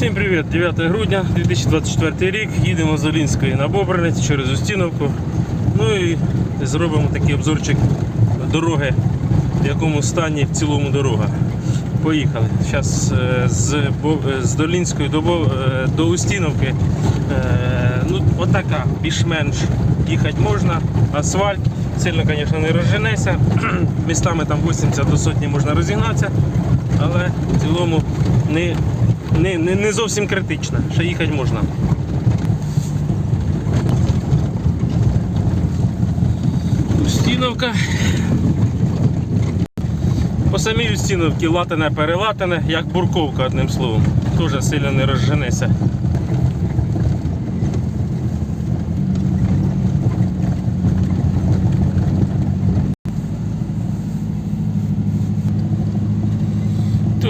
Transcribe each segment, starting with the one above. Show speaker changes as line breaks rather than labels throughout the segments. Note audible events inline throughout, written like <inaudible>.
Всім привіт! 9 грудня 2024 рік. Їдемо з Олінської на Бобринець через Устіновку. Ну і зробимо такий обзорчик дороги, в якому стані в цілому дорога. Поїхали. Зараз з, е, з Долінської до, е, до Устіновки. е, Ну, отака, більш-менш їхати можна. Асфальт. Сильно, звісно, не розженеся. <clears throat> Містами там 80 до сотні можна розігнатися, але в цілому не, не, не, не зовсім критична, Ще їхати можна. Устіновка. По самій Устіновці латане перелатане, як бурковка, одним словом. Теж сильно не розженеся.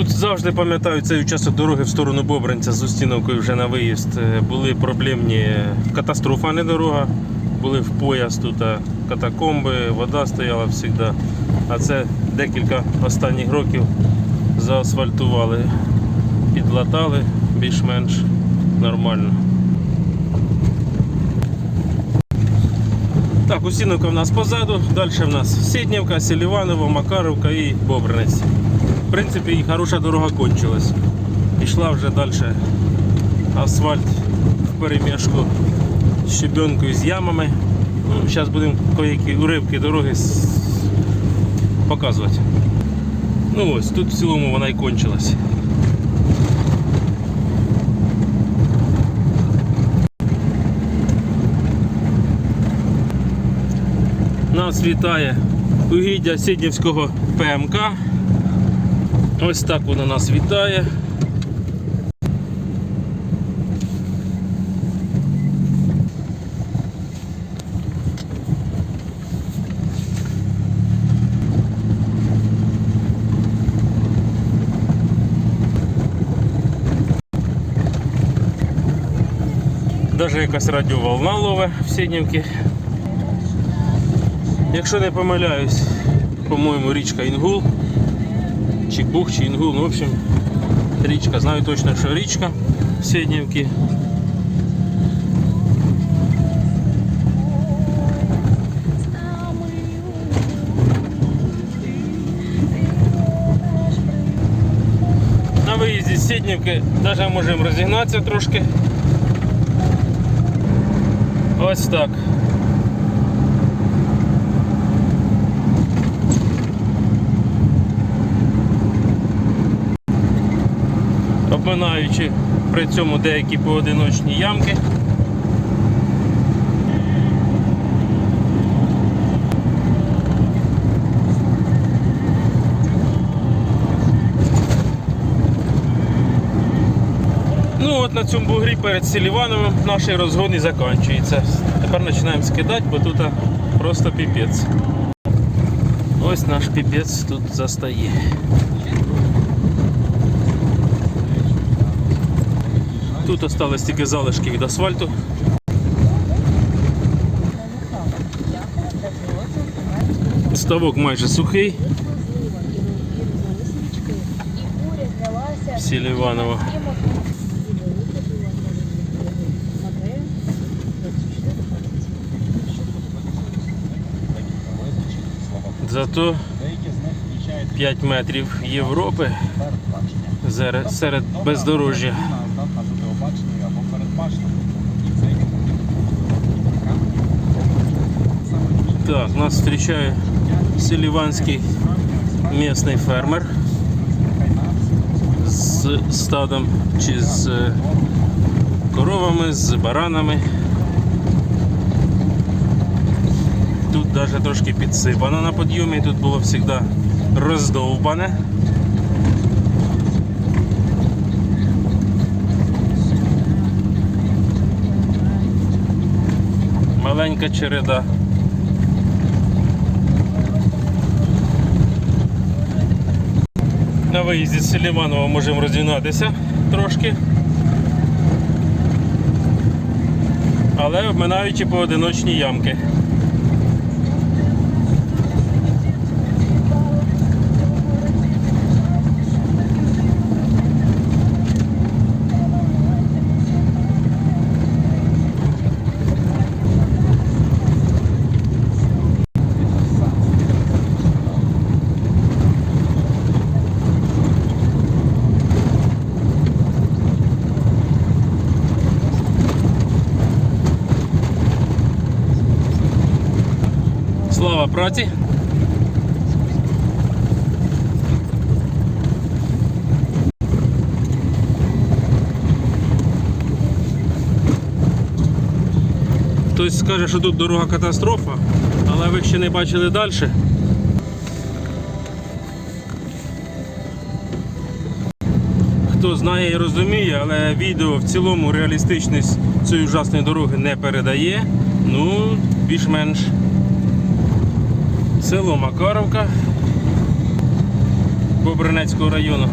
Тут завжди пам'ятаю цей участок дороги в сторону Бобринця з Устіновкою вже на виїзд. Е, Були проблемні катастрофа, не дорога. Були в пояс тут катакомби, вода стояла завжди. А це декілька останніх років заасфальтували, підлатали більш-менш нормально. Так, Устіновка в нас позаду, далі в нас Сіднівка, Селіваново, Макаровка і Бобринець. В принципі, і хороша дорога кончилась. Пішла вже далі асфальт в перемішку з щебенкою з ямами. Ну, зараз будемо які уривки дороги показувати. Ну ось, тут в цілому вона і кончилась. Нас вітає угіддя Сіднівського ПМК. Ось так воно нас вітає. Даже якась радіоволна лове в Сіднівці. Якщо не помиляюсь, по-моєму, річка Інгул. Чи Бух, чи Інгул, ну, в общем, річка. Знаю точно, що річка в Сіднівці. На виїзді з Сіднівки навіть можемо розігнатися трошки. Ось так. Обминаючи при цьому деякі поодиночні ямки. Ну от на цьому бугрі перед Селівановим наш розгон і закінчується. Тепер починаємо скидати, бо тут просто піпець. Ось наш піпець тут застає. Тут остались тільки залишки від асфальту. Ставок майже сухий. в селі. Зато 5 метрів Європи серед бездорожжя. Так, нас зустрічає селіванський місний фермер з стадом чи з е, коровами, з баранами. Тут навіть трошки підсипано на підйомі, тут було завжди роздовбане. Маленька череда. На виїзді з Селіманова можемо розігнатися трошки. Але обминаючи поодиночні ямки. Праці! Хтось скаже, що тут дорога катастрофа, але ви ще не бачили далі. Хто знає і розуміє, але відео в цілому реалістичність цієї ужасної дороги не передає. Ну, більш-менш. Село Макаровка Бобринецького району.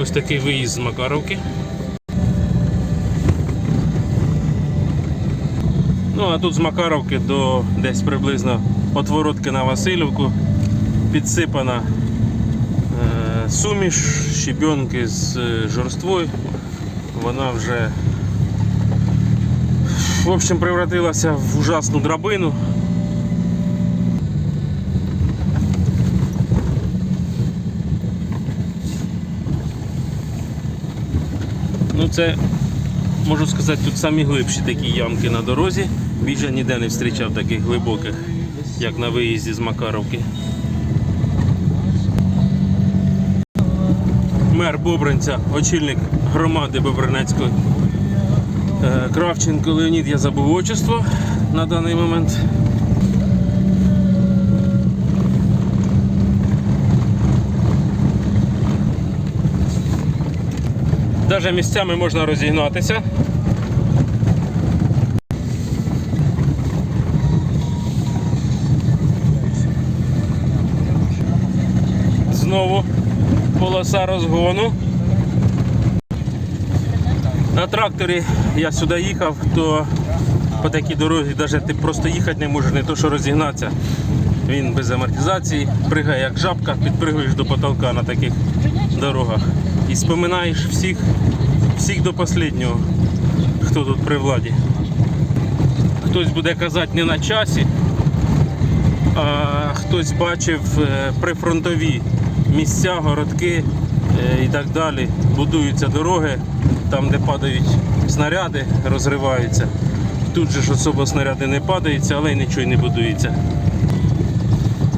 Ось такий виїзд з Макаровки. Ну а тут з Макаровки до десь приблизно отворотки на Васильівку підсипана е, суміш, щебенки з е, жорствою. Вона вже в общем превратилася в ужасну драбину. Ну це можу сказати, тут самі глибші такі ямки на дорозі. Більше ніде не зустрічав таких глибоких, як на виїзді з Макаровки. Мер Бобринця, очільник громади Бобринецької. Е, Кравченко Леонід, я забув отчество на даний момент. Навіть місцями можна розігнатися. Знову полоса розгону. На тракторі я сюди їхав, то по такій дорозі навіть ти просто їхати не можеш, не то що розігнатися. Він без амортизації, пригає як жабка, підпригуєш до потолка на таких дорогах. І споминаєш всіх, всіх до останнього, хто тут при владі. Хтось буде казати не на часі, а хтось бачив е, прифронтові місця, городки е, і так далі. Будуються дороги, там, де падають снаряди, розриваються. Тут же ж особо снаряди не падаються, але й нічого не будується.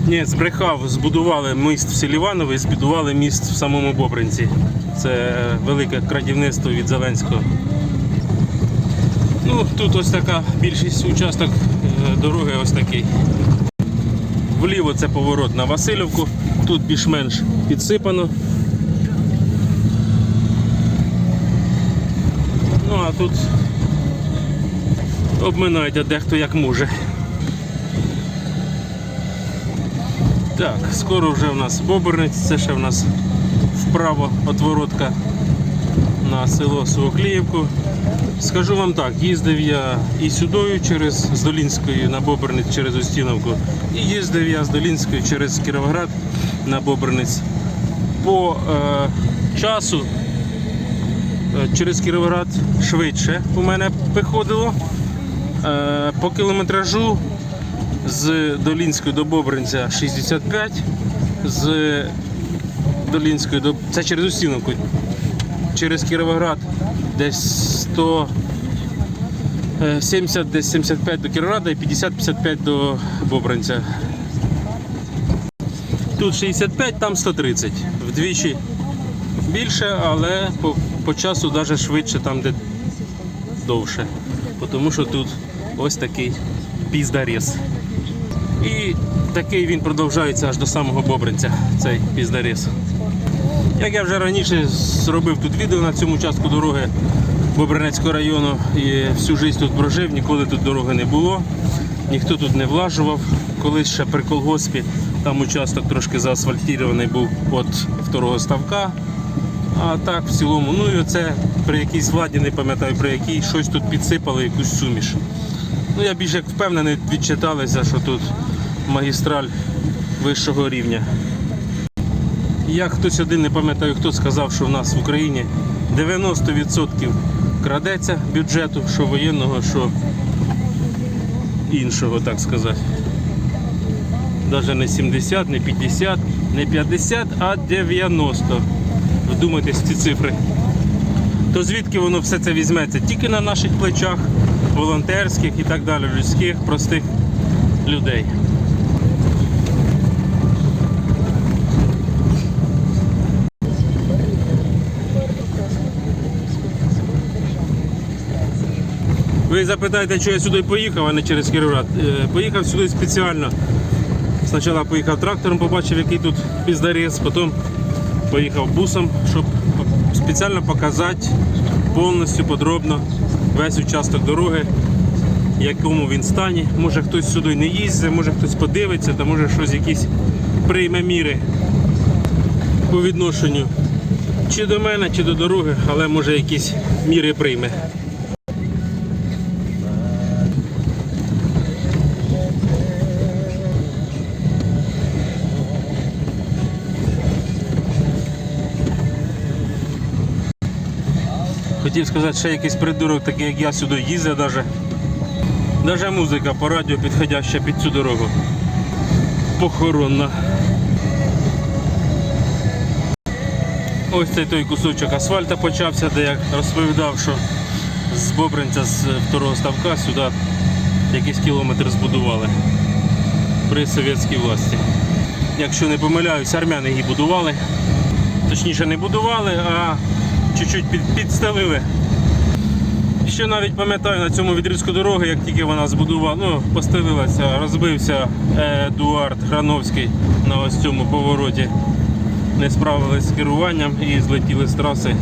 Ні, збрехав, збудували міст в селі Іваново і збудували міст в самому Бобринці. Це велике крадівництво від Зеленського. Ну, тут ось така більшість участок е, дороги ось такий. Вліво це поворот на Васильівку, тут більш-менш підсипано. Ну а тут обминають дехто як може. Так, скоро вже в нас Бобернець, це ще в нас вправо отворотка на село Сухокліївку. Скажу вам так, їздив я і сюдою через з Долінської на Боберниць через Устіновку, і їздив я з Долінської через Кіровоград на Боберниць. По е, часу е, через Кіровоград швидше у мене виходило. Е, по кілометражу з Долінської до Бобринця 65, з Долінської до. Це через Устіновку. Через Кіровоград десь 100. е, 70, десь 75 до Кіровограда і 50-55 до Бобринця. Тут 65, там 130. Вдвічі більше, але по, по часу навіть швидше там, де довше. Тому що тут ось такий піздаріз. І такий він продовжується аж до самого Бобринця, цей піздаріз. Як я вже раніше зробив тут відео на цьому частку дороги Бобринецького району і всю життя тут прожив, ніколи тут дороги не було, ніхто тут не влажував. Колись ще при колгоспі там участок трошки заасфальтований був від второго ставка. А так в цілому, ну і оце при якійсь владі, не пам'ятаю при якій, щось тут підсипали, якусь суміш. Ну я більш як впевнений, відчиталися, що тут магістраль вищого рівня. Я хтось один не пам'ятаю, хто сказав, що в нас в Україні 90% крадеться бюджету, що воєнного, що іншого, так сказати. Навіть не 70, не 50, не 50, а 90. Вдумайтесь в ці цифри. То звідки воно все це візьметься? Тільки на наших плечах, волонтерських і так далі, людських, простих людей. Ви запитаєте, що я сюди поїхав, а не через Кіровоград. Е, Поїхав сюди спеціально. Спочатку поїхав трактором, побачив, який тут піздарез, потім поїхав бусом, щоб спеціально показати повністю подробно весь участок дороги, в якому він стані. Може хтось сюди не їздить, може хтось подивиться, та може щось якісь прийме міри по відношенню чи до мене, чи до дороги, але може якісь міри прийме. Хотів сказати, ще якийсь придурок, такий як я сюди їздив даже. Даже музика по радіо підходяща під цю дорогу. Похоронна. Ось цей той кусочок асфальта почався, де я розповідав, що з Бобринця з второго ставка сюди якийсь кілометр збудували при совєтській власті. Якщо не помиляюсь, армяни її будували. Точніше не будували, а чуть-чуть під, підстелили. Ще навіть пам'ятаю на цьому відрізку дороги, як тільки вона збудувала, ну, постелилася, розбився Едуард Грановський на ось цьому повороті. Не справились з керуванням і злетіли з траси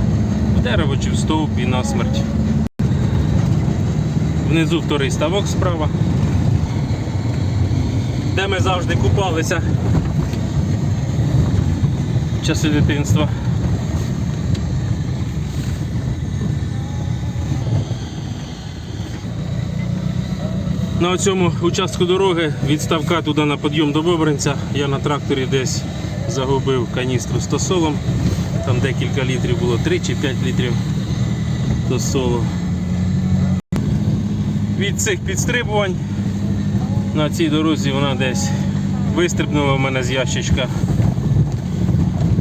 в дерево чи в стовп і на смерть. Внизу вторий ставок справа, де ми завжди купалися в часи дитинства. На цьому участку дороги від ставка туди на підйом до Бобринця я на тракторі десь загубив каністру з тосолом. Там декілька літрів було, 3 чи 5 літрів тосолу. Від цих підстрибувань на цій дорозі вона десь вистрибнула в мене з ящичка.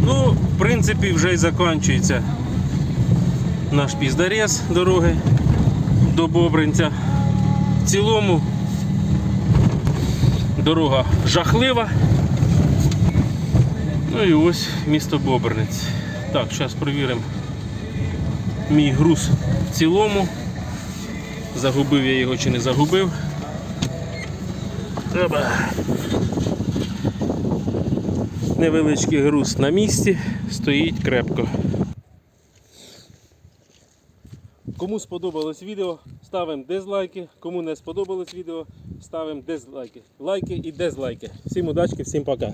Ну, в принципі, вже і закінчується наш піздарез дороги до Бобринця. В цілому дорога жахлива. Ну і ось місто Бобринець. Так, зараз перевіримо мій груз в цілому. Загубив я його чи не загубив. Оба. Невеличкий груз на місці, стоїть крепко. Кому сподобалось відео, ставимо дизлайки. Кому не сподобалось відео, ставимо дизлайки. Лайки і дизлайки. Всім удачки, всім пока.